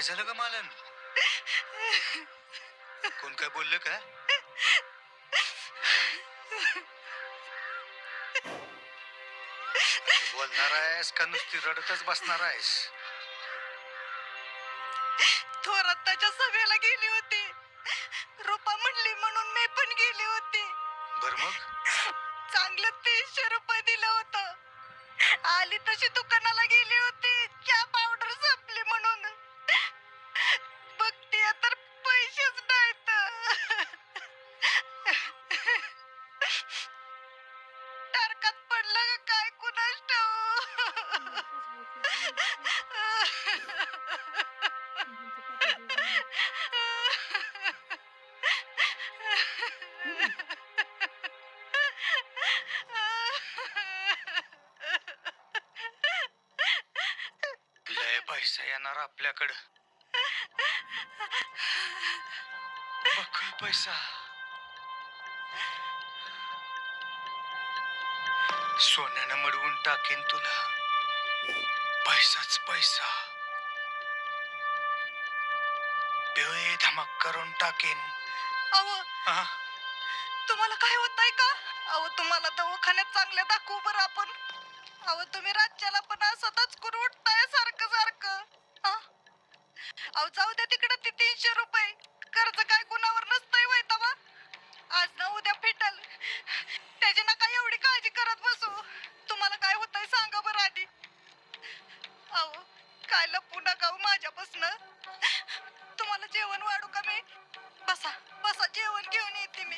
झालं का मालन? कोण काय बोललं का? बोलणार आहेस का? नुसती रडतच बसणार आहेस? थोरात त्याच्या सभेला गेली होती. रुपा म्हणली म्हणून मी पण गेली होती. बर मग? चांगलं तीनशे रुपये दिलं होतं. आली तशी दुकानाला गेली होती. चहा लय पैसा येणार आपल्याकडं. बकुल पैसा. सोन्यानं मडवून टाकेन तुला. पैसाच पैसा. बेवे धमक करून टाकेन. अहो हा? तुम्हाला काय होत आहे का? अहो तुम्हाला दवाखान्यात चांगल्या दाखवू बरं आपण. अहो तुम्ही राज्याला पण असंच करून उठताय सारखं सारखं. हा? अहो जाऊ द्या तिकडे ते तीनशे रुपये. कर्ज काय कुणावर नसतंय वय तवा आज ना उद्या फिटल. त्याची नका एवढी काळजी करत बसू? तुम्हाला काय होतंय सांगा बरं आधी. अहो काय लपू नका हो माझ्यापासनं. तुम्हाला जेवण वाढू का मी? बसा बसा जेवण घेऊन येते मी.